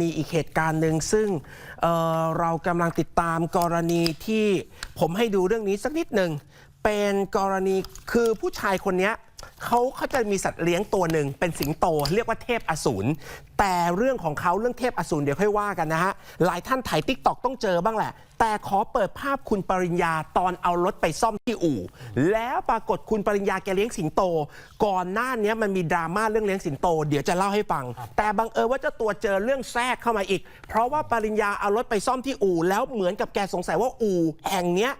มีอีกเหตุการณ์หนึ่งซึ่งเเรากำลังติดตามกรณีที่ผมให้ดูเรื่องนี้สักนิดหนึ่งเป็นกรณีคือผู้ชายคนนี้เขาเขาจะมีสัตว์เลี้ยงตัวหนึ่งเป็นสิงโต เรียกว่าเทพอสูรแต่เรื่องของเขาเรื่องเทพอสูรเดี๋ยวค่อยว่ากันนะฮะหลายท่านถ่ายติ๊กตอกต้องเจอบ้างแหละ แต่ขอเปิดภาพคุณปริญญาตอนเอารถไปซ่อมที่อู่ แล้วปรากฏคุณปริญญาแกเลี้ยงสิงโต ก่อนหน้านี้มันมีดราม่าเรื่องเลี้ยงสิงโต เดี๋ยวจะเล่าให้ฟัง แต่บังเอิญว่าเจ้าตัวเจอเรื่องแทรกเข้ามาอีก เพราะว่าปริญญาเอารถไปซ่อมที่อู่ แล้วเหมือนกับแกสงสัยว่าอู่แห่งเนี้ย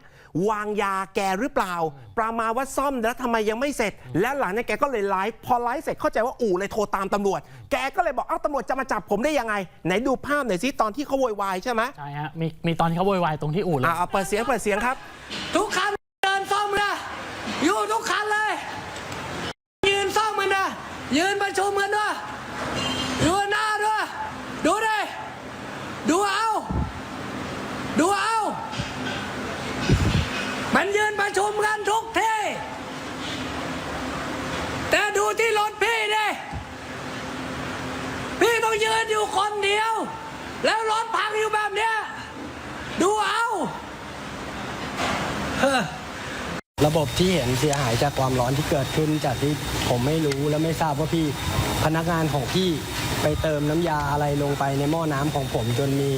วางยาแกหรือเปล่า ประมาณว่าซ่อมแล้วทำไมยังไม่เสร็จ แล้วหลังนั้นแกก็เลยไลฟ์พอไลฟ์เสร็จเข้าใจว่าอู่เลยโทรตามตำรวจ แกก็เลยบอกเอ้าตำรวจจะมาจับผมได้ยังไง ไหนดูภาพหน่อยสิตอนที่เขาโวยวายใช่ไหมใช่ฮะมีมีตอนที่เขาโวยวายตรงที่อู่เลยอ่าเอาเปิดเสียงเปิดเสียงครับ ทุกคันเดินซ่อมนะอยู่ทุกคันเลย ยืนซ่อมมันนะยืนประชุมกันด้วยดูหน้าด้วยดูดิดูเอาดูเอามันยืนประชุมกันทุกที่แต่ดูที่รถพี่ดิพี่ต้องยืนอยู่คนเดียว แล้วรถพังอยู่แบบเนี้ยดูเอา ระบบที่เห็นเสียหายจากความร้อนที่เกิดขึ้น จากที่ผมไม่รู้และไม่ทราบว่าพี่พนักงานของพี่ไปเติมน้ำยาอะไรลงไปในหม้อน้ำของผมจนมี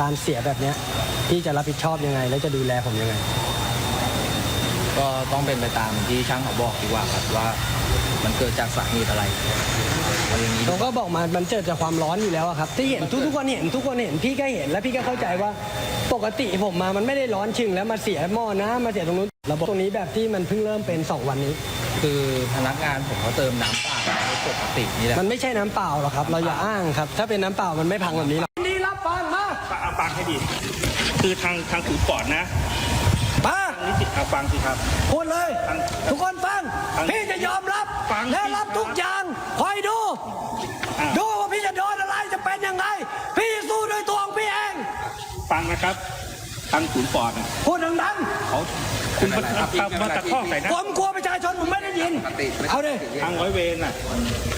การเสียแบบเนี้ยพี่จะรับผิดชอบยังไง และจะดูแลผมยังไง ก็ต้องเป็นไปตามที่ช่างเขาบอกดีกว่าครับว่ามันเกิดจากสาเหตุอะไรเอาอย่างนี้ผมก็บอกมา มันเกิดจากความร้อนอยู่แล้วอะครับ ที่เห็นทุกทุกคนเห็นทุกคนเห็นพี่ก็เห็นแล้วพี่ก็เข้าใจว่าปกติผมมา มันไม่ได้ร้อนชึงแล้วมาเสียหม้อนะ มาเสียตรงนู้นระบบตรงนี้แบบที่มันเพิ่งเริ่มเป็นสองวันนี้ คือพนักงานผมเขาเติมน้ำเปล่าให้ปกตินี่แหละมันไม่ใช่น้ำเปล่าหรอกครับ เราอย่าอ้างครับ ถ้าเป็นน้ำเปล่ามันไม่พังแบบนี้หรอกดีรับฟังมาเอาฟังให้ดี คือทางทางศูนย์ก่อนนะมา นิสิตเอาฟังสิครับ พูดเลยทุกคนฟัง ฟังพี่จะยอมรับฟังและรับ ทุกอย่างคอยดู อะดูว่าพี่จะโดนอะไรจะเป็นยังไง พี่สู้ด้วยตัวของพี่เอง ฟังนะครับทางศูนย์ก่อนน่ะพูดดังเขาคุณมามามาตะคอกใส่ๆนะผมกลัวประชาชนผมไม่ได้ยิน เอาดิ ทางร้อยเวรน่ะ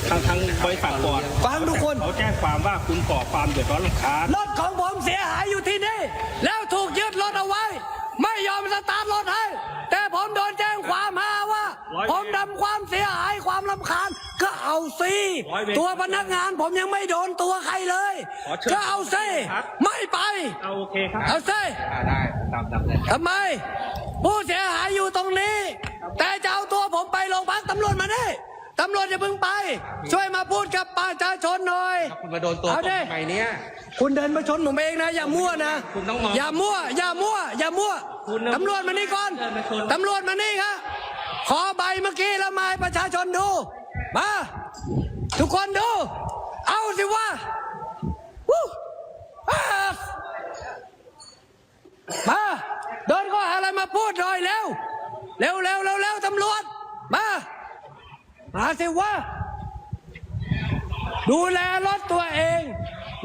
ทางทางบริษัทก่อนฟังทุกคน เขาแจ้งความว่าคุณก่อความเดือดร้อนรำคาญรถของผมเสียหายอยู่ที่นี่ แล้วถูกยึดรถเอาไว้ ไม่ยอมสตาร์ทรถให้ แต่ผมโดนแจ้งความหาว่าร้อยเวรผมทำความเสียหายความลำคาญก็เอาสิร้อยเวรตัวพนักงานผมยังไม่โดนตัวใครเลยขอเชิญก็เอาสิครับไม่ไป เอาโอเคครับเอาสิได้ตามตามเลยทำไม ผู้เสียหายอยู่ตรงนี้ แต่จะเอาตัวผมไปโรงพักตำรวจมาดิ ตำรวจอย่าเพิ่งไป ช่วยมาพูดกับประชาชนหน่อยคุณมาโดนตัวเอาผมดิ ทำไมเนี่ย คุณเดินมาชนผมเองนะ อย่ามั่วนะ คุณต้องมองอย่ามั่ว อย่ามั่ว อย่ามั่วคุณนะตำรวจมานี่ก่อนเดินมาชน ตำรวจมานี่ครับขอใบเมื่อกี้แล้วมาให้ประชาชนดู มา ทุกคนดู เอาสิว่าวู้อ่ามาเดินก็หาอะไรมาพูดหน่อยเร็วเร็วเร็วเร็วเร็วตำรวจ มา มาสิว่าดูแลรถตัวเอง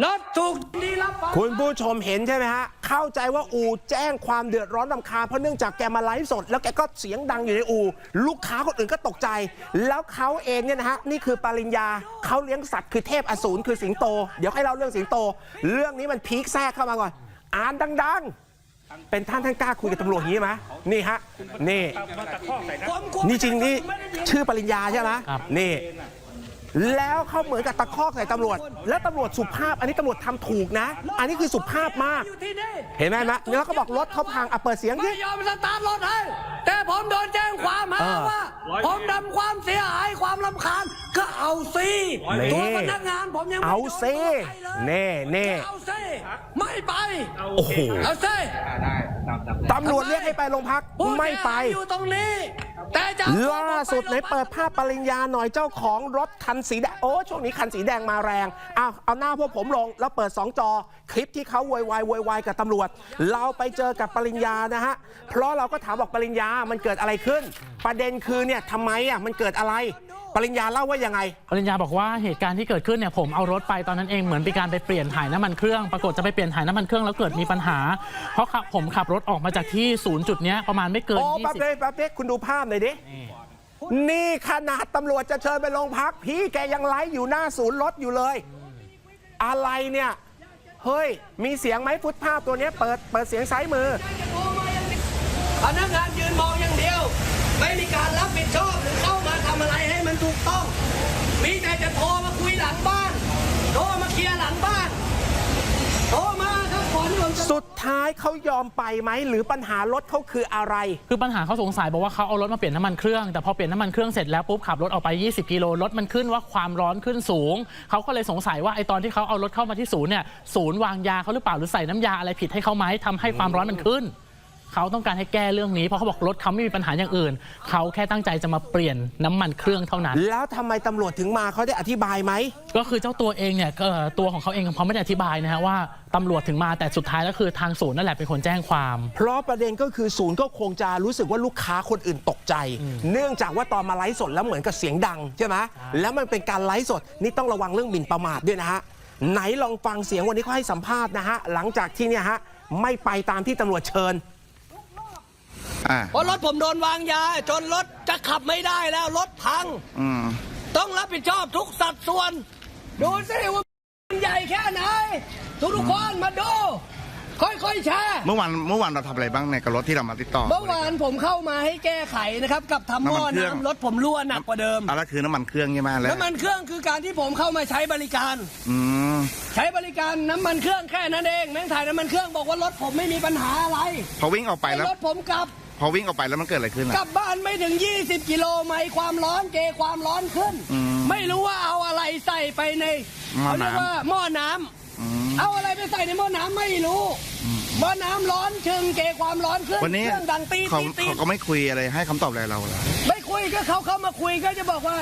รถถูกดีรับฟังคุณผู้ชมเห็นใช่ไหมฮะ เข้าใจว่าอูแจ้งความเดือดร้อนรำคาญเพราะเนื่องจากแกมาไลฟ์สด แล้วแกก็เสียงดังอยู่ในอู ลูกค้าคนอื่นก็ตกใจ แล้วเขาเองเนี่ยนะฮะ นี่คือปริญญาเขาเลี้ยงสัตว์คือเทพอสูรคือสิงโต เดี๋ยวให้เราเรื่องสิงโต เรื่องนี้มันพีคแทรกเข้ามาก่อน อ่านดัง ๆ เป็นท่านท่านกล้าคุยกับตำรวจอย่างนี้ไหมนี่ฮะนี่มาตะคอกใส่นะผมกลัวนี่จริงนี่ไม่ได้ยินชื่อปริญญาใช่ไหมครับนี่แล้วเขาเหมือนกับตะคอกใส่ตำรวจ แล้วตำรวจสุภาพ อันนี้ตำรวจทำถูกนะ อันนี้คือสุภาพมากอยู่ที่นี่เห็นไหมมะแล้วก็บอกรถเขาพังอะเปิดเสียงไม่ที่ยอมสตาร์ทรถให้ แต่ผมโดนแจ้งความหาเออว่าร้อยผมทำความเสียหายความลำคาญก็เอาสินี่ตัวพนักงานผมยังไม่เอาโดนสิตัวใครเลยแน่แน่เอาสิ ไม่ไปเอาโอ้โห เอาสิได้ตามตามเลยตำรวจเรียกให้ไปโรงพักผู้ไม่เสียไปหายอยู่ตรงนี้ แต่จะเอาตัวล่าสุดไหนผมไปโรงพักเปิดภาพปริญญาหน่อยเจ้าของรถคันสีแดงโอ้ช่วงนี้คันสีแดงมาแรงเอาเอาหน้าพวกผมลง แล้วเปิด 2 จอ คลิปที่เขาโวยวายโวยวายกับตำรวจ เราไปเจอกับปริญญานะฮะ เพราะเราก็ถามบอกปริญญามันเกิดอะไรขึ้น ประเด็นคือเนี่ยทำไมอะมันเกิดอะไร ปริญญาเล่าว่ายังไง ปริญญาบอกว่าเหตุการณ์ที่เกิดขึ้นเนี่ยผมเอารถไปตอนนั้นเองเหมือนเป็นการไปเปลี่ยนถ่ายน้ำมันเครื่องปรากฏจะไปเปลี่ยนถ่ายน้ำมันเครื่องแล้วเกิดมีปัญหา เพราะขับผมขับรถออกมาจากที่ศูนย์จุดเนี้ยประมาณไม่เกินโอ้แป๊บ20 เดียวแป๊บเดียวคุณดูภาพหน่อยดิ นี่ขนาดตำรวจจะเชิญไปโรงพัก พี่แกยังไลฟ์อยู่หน้าศูนย์รถอยู่เลย อะไรเนี่ย เฮ้ย มีเสียงไหมฟุตภาพตัวเนี้ยเปิดเปิดเสียงซ้ายมือ พนักงานยืนมองอย่างเดียว ไม่มีการรับผิดชอบหรื อเข้ามาทำอะไรให้มันถูกต้อง มีแต่จะโทรมาคุยหลังบ้าน โทรมาเคลียร์หลังบ้าน โทรมาครับขอที่ผมจะ สุดท้ายเขายอมไปไหม หรือปัญหารถเขาคืออะไร คือปัญหาเขาสงสัยบอกว่าเขาเอารถมาเปลี่ยนน้ำมันเครื่อง แต่พอเปลี่ยนน้ำมันเครื่องเสร็จแล้วปุ๊บขับรถออกไป 20 กิโลรถมันขึ้นว่าความร้อนขึ้นสูง เขาก็เลยสงสัยว่าไอตอนที่เขาเอารถเข้ามาที่ศูนย์เนี่ยศูนย์วางยาเขาหรือเปล่าหรือใส่น้ำยาอะไรผิดให้เขาไหมทำให้ความร้อนมันขึ้น เขาต้องการให้แก้เรื่องนี้ เพราะเขาบอกรถเขาไม่มีปัญหาอย่างอื่น เขาแค่ตั้งใจจะมาเปลี่ยนน้ำมันเครื่องเท่านั้น แล้วทำไมตำรวจถึงมาเขาได้อธิบายไหม ก็คือเจ้าตัวเองเนี่ยก็เอ่อตัวของเขาเองเขาไม่ได้อธิบายนะฮะว่าตำรวจถึงมาแต่สุดท้ายแล้วคือทางศูนย์นั่นแหละเป็นคนแจ้งความ เพราะประเด็นก็คือศูนย์ก็คงจะรู้สึกว่าลูกค้าคนอื่นตกใจ เนื่องจากว่าตอนมาไลฟ์สดแล้วเหมือนกับเสียงดังใช่ไหมแล้วมันเป็นการไลฟ์สดนี่ต้องระวังเรื่องหมิ่นประมาทด้วยนะฮะไหนลองฟังเสียงวันนี้เขาให้สัมภาษณ์นะฮะหลังจากที่เนี่ยฮะไม่ไปตามที่ตำรวจเชิญอ่า เพราะรถผมโดนวางยา จนรถจะขับไม่ได้แล้วรถพังอืมต้องรับผิดชอบทุกสัดส่วน ดูสิว่ามันใหญ่แค่ไหน ทุกทุกๆคนมาดู ค่อยๆแชร์เมื่อวานเมื่อวานเราทำอะไรบ้างในกับรถที่เรามาติดต่อ เมื่อวานผมเข้ามาให้แก้ไขนะครับกับทำหม้อน้ำมันเครื่องน้ำรถผมรั่วหนักกว่าเดิมอะแล้วคือน้ำมันเครื่องใช่ไหมแล้วน้ำมันเครื่องคือการที่ผมเข้ามาใช้บริการอืมใช้บริการน้ำมันเครื่องแค่นั้นเองแม่งถ่ายน้ำมันเครื่องบอกว่ารถผมไม่มีปัญหาอะไรพอวิ่งออกไปให้แล้วรถผมกลับ พอวิ่งออกไปแล้วมันเกิดอะไรขึ้นกอะลับบ้านไม่ถึง 20 กิโลไม่ความร้อนเกความร้อนขึ้น อืมไม่รู้ว่าเอาอะไรใส่ไปในหม้อเขาเรียกน้ำว่าหม้อน้ำอืม เอาอะไรไปใส่ในหม้อน้ำไม่รู้หม้อน้ำร้อนชึงเกความร้อนขึ้นวันนี้เครื่องดังตีเขาตีตีเขาก็ไม่คุยอะไรให้คำตอบอะไรเราเหรอไม่คุยก็เขาเข้ามาคุยก็จะบอกว่า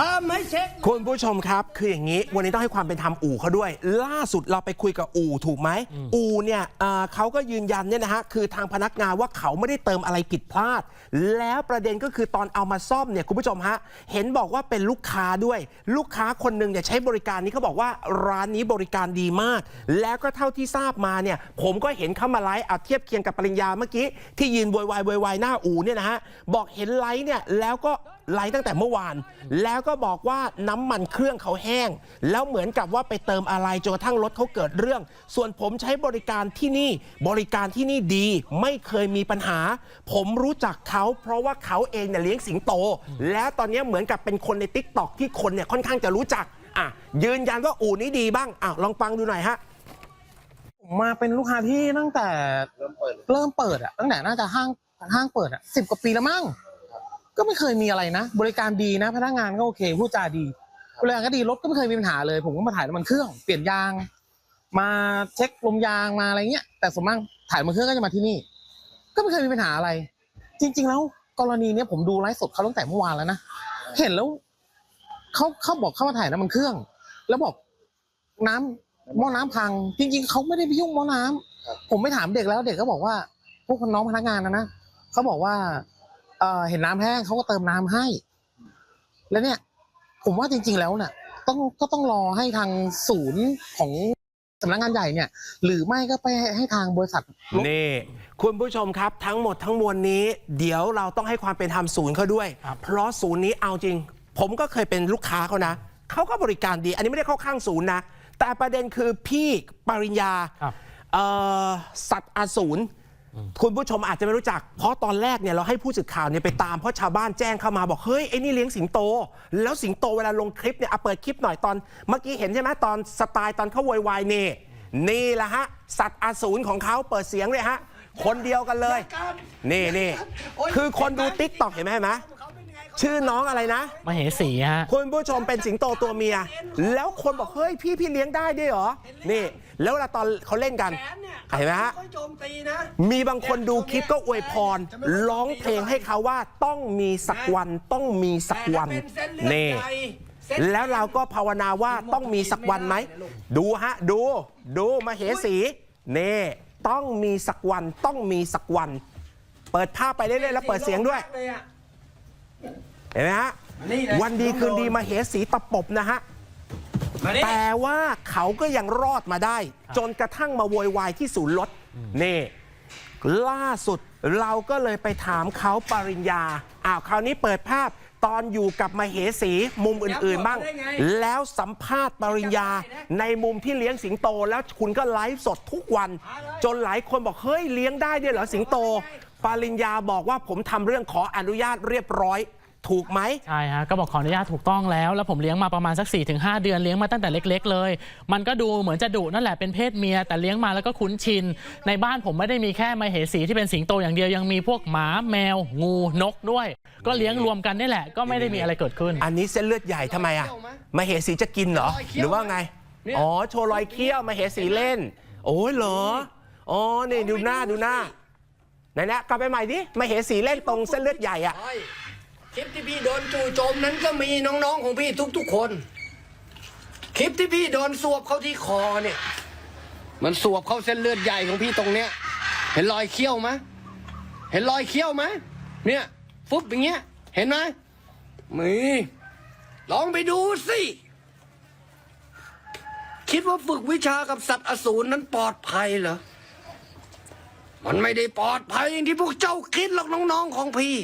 อ่าไม่เช็ค คุณผู้ชมครับ คืออย่างนี้ วันนี้ต้องให้ความเป็นธรรมอู่เขาด้วย ล่าสุดเราไปคุยกับอู่ถูกไหม อู่เนี่ยเอ่อเขาก็ยืนยันเนี่ยนะฮะคือทางพนักงานว่าเขาไม่ได้เติมอะไรผิดพลาด แล้วประเด็นก็คือตอนเอามาซ่อมเนี่ยคุณผู้ชมฮะเห็นบอกว่าเป็นลูกค้าด้วย ลูกค้าคนหนึ่งเนี่ยใช้บริการนี้เขาบอกว่าร้านนี้บริการดีมาก แล้วก็เท่าที่ทราบมาเนี่ย ผมก็เห็นเข้ามาไลฟ์เอาเทียบเคียงกับปริญญาเมื่อกี้ที่ยืนโวยวายโวยวายหน้าอู่เนี่ยนะฮะบอกเห็นไลฟ์เนี่ยแล้วก็ ไลฟ์ตั้งแต่เมื่อวาน แล้วก็บอกว่าน้ำมันเครื่องเขาแห้ง แล้วเหมือนกับว่าไปเติมอะไรจนกระทั่งรถเขาเกิดเรื่อง ส่วนผมใช้บริการที่นี่บริการที่นี่ดี ไม่เคยมีปัญหา ผมรู้จักเขาเพราะว่าเขาเองเนี่ยเลี้ยงสิงโต แล้วตอนนี้เหมือนกับเป็นคนในติ๊กต็อกที่คนเนี่ยค่อนข้างจะรู้จักอะยืนยันว่าอู่นี้ดีบ้างอะลองฟังดูหน่อยฮะผมมาเป็นลูกค้าที่ตั้งแต่เริ่มเปิดอะตั้งแต่น่าจะห้างห้างเปิดอะสิบกว่าปีแล้วมั้ง ก็ไม่เคยมีอะไรนะ บริการดีนะ พนักงานก็โอเคพูดจาดีบริการก็ดีรถก็ไม่เคยมีปัญหาเลย ผมก็มาถ่ายน้ำมันเครื่องเปลี่ยนยาง มาเช็คลมยางมาอะไรเงี้ยแต่ส่วนมากถ่ายน้ำมันเครื่องก็จะมาที่นี่ ก็ไม่เคยมีปัญหาอะไร จริง ๆ แล้วกรณีเนี้ยผมดูไลฟ์สดเขาตั้งแต่เมื่อวานแล้วนะเห็นแล้วเขาเขาบอกเข้ามาถ่ายน้ำมันเครื่อง แล้วบอกน้ำหม้อน้ำพัง จริง ๆเขาไม่ได้ไปยุ่งหม้อน้ำผมไปถามเด็กแล้วเด็กก็บอกว่า พวกน้องพนักงานนะนะเขาบอกว่า เอ่อเห็นน้ำแห้งเขาก็เติมน้ำให้ แล้วเนี่ย ผมว่าจริง ๆ แล้วเนี่ยต้องก็ต้องรอให้ทางศูนย์ของสำนักงานใหญ่เนี่ย หรือไม่ก็ไปให้ให้ทางบริษัทนี่คุณผู้ชมครับทั้งหมดทั้งมวลนี้ เดี๋ยวเราต้องให้ความเป็นธรรมศูนย์เขาด้วย เพราะศูนย์นี้เอาจริง ผมก็เคยเป็นลูกค้าเขานะเขาก็บริการดี อันนี้ไม่ได้เข้าข้างศูนย์นะ แต่ประเด็นคือพี่ปริญญาครับเอ่อสัตว์อสูร คุณผู้ชมอาจจะไม่รู้จัก เพราะตอนแรกเนี่ยเราให้ผู้สื่อข่าวเนี่ยไปตามเพราะชาวบ้านแจ้งเข้ามาบอกเฮ้ยไอ้นี่เลี้ยงสิงโต แล้วสิงโตเวลาลงคลิปเนี่ยเอาเปิดคลิปหน่อยตอน เมื่อกี้เห็นใช่ไหมตอนสไตล์ตอนเขาโวยวายนี่นี่แหละฮะสัตว์อสูรของเขาเปิดเสียงเลยฮะคนเดียวกันเลย นี่นี่คือคนดูติ๊กต็อกเห็นไหมเห็นไหมชื่อน้องอะไรนะมาเหสีฮะคุณผู้ชมเป็นสิงโตตัวเมีย แล้วคนบอกเฮ้ยพี่พี่เลี้ยงได้ด้วยเหรอนี่ แล้วเวลาตอนเขาเล่นกัน แขนเนี่ยเห็นไหมฮะ ค่อยโจมตีนะ มีบางคนดูคลิปก็อวยพร ร้องเพลงให้เขาว่าต้องมีสักวันต้องมีสักวันแต่ถ้าเป็นเส้นเลือดนี่ ใหญ่เส้นแล้วเราก็ภาวนาว่าต้องมีสักวันไหม ดูฮะ ดูดูมาเหสีนี่ต้องมีสักวันต้องมีสักวัน เปิดภาพไปเรื่อยๆแล้วเปิดเสียงด้วยเลยอะเห็นไหมฮะ นี่แหละ วันดีคืนดีมาเหสีตะปบนะฮะ มานี่ แต่ว่าเขาก็ยังรอดมาได้ จนกระทั่งมาโวยวายที่ศูนย์รถนี่ ล่าสุดเราก็เลยไปถามเขาปริญญาอ้าวคราวนี้เปิดภาพตอนอยู่กับมเหสีมุมอื่นๆ บ้างแล้วสัมภาษณ์ปริญญา ในมุมที่เลี้ยงสิงโตแล้วคุณก็ไลฟ์สดทุกวัน จนหลายคนบอก เฮ้ย เลี้ยงได้ด้วยเหรอสิงโต ปริญญาบอกว่าผมทำเรื่องขออนุญาตเรียบร้อย ถูกไหม ใช่ฮะก็บอกขออนุญาตถูกต้องแล้ว แล้วผมเลี้ยงมาประมาณสัก 4-5 เดือนเลี้ยงมาตั้งแต่เล็ก ๆ เลย มันก็ดูเหมือนจะดุนั่นแหละเป็นเพศเมีย แต่เลี้ยงมาแล้วก็คุ้นชิน ในบ้านผมไม่ได้มีแค่มาเหสีที่เป็นสิงโตอย่างเดียวยังมีพวกหมาแมว งูนกด้วย ก็เลี้ยงรวมกันนี่แหละ ก็ไม่ได้มีอะไรเกิดขึ้น อันนี้เส้นเลือดใหญ่ทำไมอะมาเหสีจะกินเหรอ หรือว่าไง อ๋อโชว์รอยเขี้ยวมาเหสีเล่น โอ้ยเหรออ๋อนี่ดูหน้าดูหน้าไหนนะกลับไปใหม่ดิมาเหสีเล่นตรงเส้นเลือดใหญ่อะใช่ คลิปที่พี่โดนจู่โจมนั้นก็มีน้องๆของพี่ทุกๆคน คลิปที่พี่โดนสวบเข้าที่คอเนี่ย มันสวบเข้าเส้นเลือดใหญ่ของพี่ตรงเนี้ย เห็นรอยเขี้ยวไหมเห็นรอยเขี้ยวไหมเนี่ยฟุบอย่างเงี้ย เห็นไหมมีลองไปดูสิคิดว่าฝึกวิชากับสัตว์อสูรนั้นปลอดภัยเหรอมันไม่ได้ปลอดภัยอย่างที่พวกเจ้าคิดหรอกน้องๆของพี่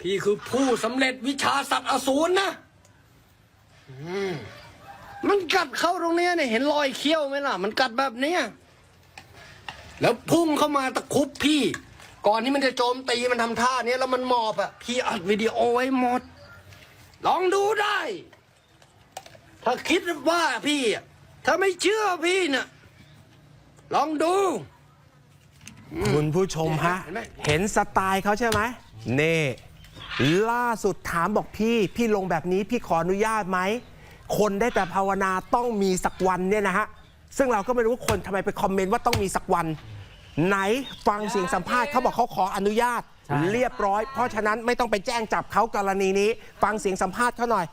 พี่คือผู้สำเร็จวิชาสัตว์อสูรนะอืมมันกัดเข้าตรงเนี้ยเนี่ยเห็นรอยเขี้ยวไหมล่ะ มันกัดแบบเนี้ยแล้วพุ่งเข้ามาตะครุบพี่ ก่อนที่มันจะโจมตีมันทำท่าเนี้ยแล้วมันหมอบอะ พี่อัดวิดีโอไว้หมด ลองดูได้ ถ้าคิดว่าพี่อะถ้าไม่เชื่อพี่น่ะลองดู คุณผู้ชมฮะ เห็นไหมเห็นสไตล์เขาใช่ไหมเน่ ล่าสุดถามบอกพี่ พี่ลงแบบนี้พี่ขออนุญาตไหม คนได้แต่ภาวนาต้องมีสักวันเนี่ยนะฮะ ซึ่งเราก็ไม่รู้ว่าคนทำไมไปคอมเมนต์ว่าต้องมีสักวัน ไหนฟังเสียงสัมภาษณ์เขาบอกเขาขออนุญาต ใช่ เรียบร้อย เพราะฉะนั้นไม่ต้องไปแจ้งจับเขากรณีนี้ ฟังเสียงสัมภาษณ์เขาหน่อย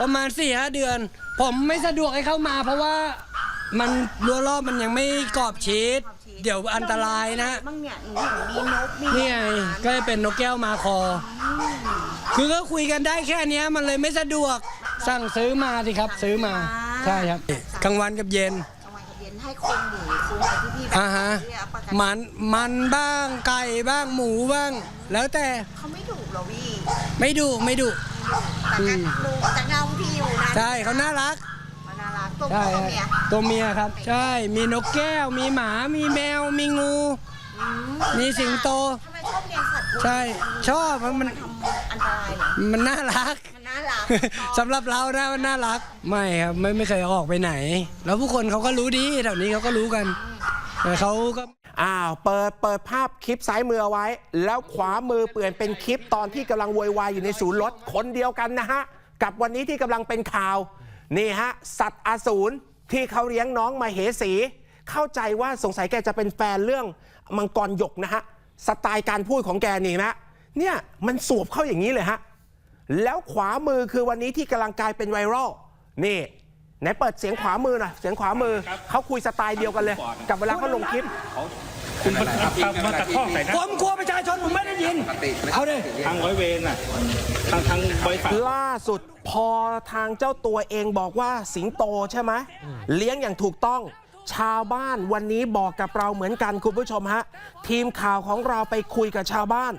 ประมาณสี่ห้าเดือน ผมไม่สะดวกให้เข้ามา เพราะว่ามันรั้วรอบมันยังไม่กรอบชีส เดี๋ยวอันตรายนะบ้างเนี่ยหนูเห็นมีนกมีนี่ไงก็เลยเป็นนกแก้วมาคอ คือก็คุยกันได้แค่เนี้ยมันเลยไม่สะดวกสั่งซื้อมาสิครับ ซื้อมาใช่ครับกลางวันกับเย็นกลางวันกับเย็นให้คนหมูคุณอะไรที่พี่แบบอ่าฮะเนี่ยประกันมันมันบ้างไก่บ้างหมูบ้าง แล้วแต่เขาไม่ดุหรอพี่ไม่ดุไม่ดุแต่ก็ดูจะเงาพี่อยู่นะใช่เขาน่ารักมันน่ารัก ตัวใช่พ่อฮะเมียตัวเมียครับ ใช่มีนกแก้ว มีหมา มีแมว มีงู มีสิงโต ทำไมชอบเลี้ยงสัตว์ใช่ ชอบเพราะมันทำอันตรายเหรอมันน่ารัก มันน่ารัก สำหรับเรานะมันน่ารัก ไม่ครับไม่ไม่เคยออกไปไหน แล้วผู้คนเขาก็รู้ดีแถวนี้เขาก็รู้กันแต่เขาก็ อ้าวเปิดเปิดภาพคลิปซ้ายมือเอาไว้ แล้วขวามือเปลี่ยนเป็นคลิปตอนที่กำลังโวยวายอยู่ในศูนย์รถคนเดียวกันนะฮะ กับวันนี้ที่กำลังเป็นข่าว นี่ฮะ สัตว์อสูรที่เขาเลี้ยงน้องมาเหสี เข้าใจว่าสงสัยแกจะเป็นแฟนเรื่องมังกรหยกนะฮะ สไตล์การพูดของแกนี่นะ เนี่ยมันสวบเข้าอย่างนี้เลยฮะ แล้วขวามือคือวันนี้ที่กำลังกลายเป็นไวรัลนี่ไหนเปิดเสียงขวามือหน่อยเสียงขวามือเขาคุยสไตล์เดียวกันเลย กับเวลาเขาลงคลิป คุณมามาตะคอกใส่นะผมกลัวประชาชนผมไม่ได้ยิน เอาดิทางร้อยเวรน่ะทางทางบริษัท ล่าสุดพอทางเจ้าตัวเองบอกว่าสิงโตใช่ไหมเลี้ยงอย่างถูกต้อง ชาวบ้านวันนี้บอกกับเราเหมือนกันคุณผู้ชมฮะ ทีมข่าวของเราไปคุยกับชาวบ้าน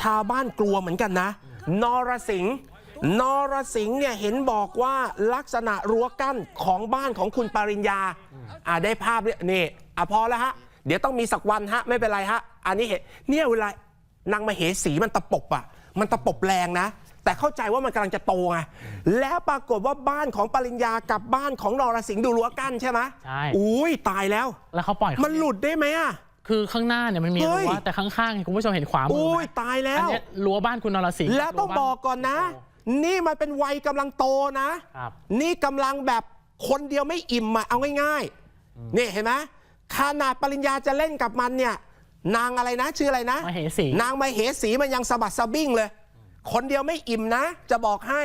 ชาวบ้านกลัวเหมือนกันนะ นรสิงห์นรสิงห์เนี่ยเห็นบอกว่าลักษณะรั้วกั้นของบ้านของคุณปริญญาอ่าได้ภาพเนี่ยนี่อะพอแล้วฮะ เดี๋ยวต้องมีสักวันฮะไม่เป็นไรฮะอันนี้เห็นเนี่ยเวลานางมาเหสีมันตะปบอะมันตะปบแรงนะ แต่เข้าใจว่ามันกำลังจะโตไงแล้วปรากฏว่าบ้านของปริญญากับบ้านของนรสิงห์ดูรั้วกั้นใช่ไหมใช่ อุ้ยตายแล้ว แล้วเขาปล่อยมันหลุดได้ไหมอะ คือข้างหน้าเนี่ยมันมีเฮ้ย รั้วแต่ข้างๆเนี่ยคุณผู้ชมเห็นขวามืออุ้ไหมยตายแล้อันวเนี้ยรั้วบ้านคุณนรสิงห์แล้วต้องรั้วบบ้านอกก่อนนะ นี่มันเป็นวัยกำลังโตนะ ครับ นี่กำลังแบบคนเดียวไม่อิ่มอะเอาง่ายๆ นี่เห็นไหม ขนาดปริญญาจะเล่นกับมันเนี่ย นางอะไรนะ ชื่ออะไรนะมเหสี นางมาเหสีมันยังสะบัดสะบิ้งเลย คนเดียวไม่อิ่มนะ จะบอกให้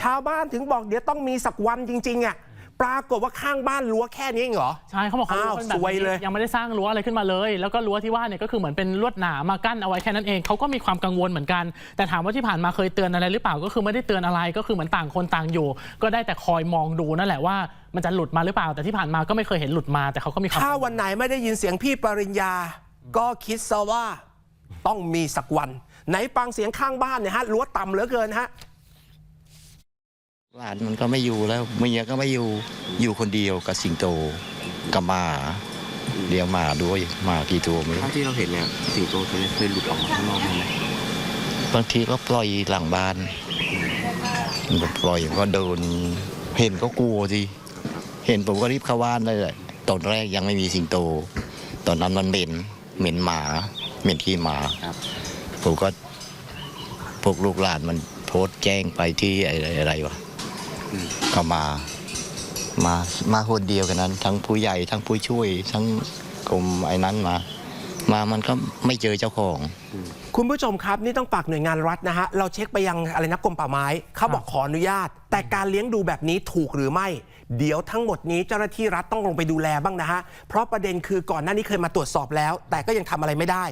ชาวบ้านถึงบอกเดี๋ยวต้องมีสักวันจริง ๆอะ ปรากฏว่าข้างบ้านรั้วแค่นี้เองเหรอ ใช่เขาบอกเขาอ้าวรั้วเป็นแบบสวยเลย นี้ยังไม่ได้สร้างรั้วอะไรขึ้นมาเลย แล้วก็รั้วที่ว่าเนี่ยก็คือเหมือนเป็นลวดหนามมากั้นเอาไว้แค่นั้นเองเขาก็มีความกังวลเหมือนกัน แต่ถามว่าที่ผ่านมาเคยเตือนอะไรหรือเปล่าก็คือไม่ได้เตือนอะไรก็คือเหมือนต่างคนต่างอยู่ ก็ได้แต่คอยมองดูนั่นแหละว่ามันจะหลุดมาหรือเปล่า แต่ที่ผ่านมาก็ไม่เคยเห็นหลุดมาแต่เขาก็มีความ ถ้าวันไหนไม่ได้ยินเสียงพี่ปริญญา ก็คิดซะว่าต้องมีสักวัน ไหนฟังเสียงข้างบ้านเนี่ยฮะรั้วต่ำเหลือเกินฮะ หลานมันก็ไม่อยู่แล้วเมียก็ไม่อยู่อยู่คนเดียวกับสิงโตกับหมาเลี้ยงหมาด้วยหมากี่ตัวไม่รู้เท่าที่เราเห็นเนี่ยสิงโตตัวนี้เคยหลุดออกมาข้างนอกไหมบางทีก็ปล่อยหลังบ้านมันก็ปล่อยก็เดินเห็นก็กลัวสิเห็นผมก็รีบเข้าบ้านเลยแหละตอนแรกยังไม่มีสิงโต ตอนนั้นมันเหม็นเหม็นหมาเหม็นขี้หมาผมก็พวกลูกหลานมันโพสต์แจ้งไปที่อะไรอะไรวะ ก็มา มามาคนเดียวกันนั้น ทั้งผู้ใหญ่ทั้งผู้ช่วย ทั้งกรมไอ้นั้นมา มามันก็ไม่เจอเจ้าของ คุณผู้ชมครับนี่ต้องฝากหน่วยงานรัฐนะฮะ เราเช็คไปยังอะไรนะกรมป่าไม้เขาบอกขออนุญาต แต่การเลี้ยงดูแบบนี้ถูกหรือไม่ เดี๋ยวทั้งหมดนี้เจ้าหน้าที่รัฐต้องลงไปดูแลบ้างนะฮะ เพราะประเด็นคือก่อนหน้านี้เคยมาตรวจสอบแล้ว แต่ก็ยังทำอะไรไม่ได้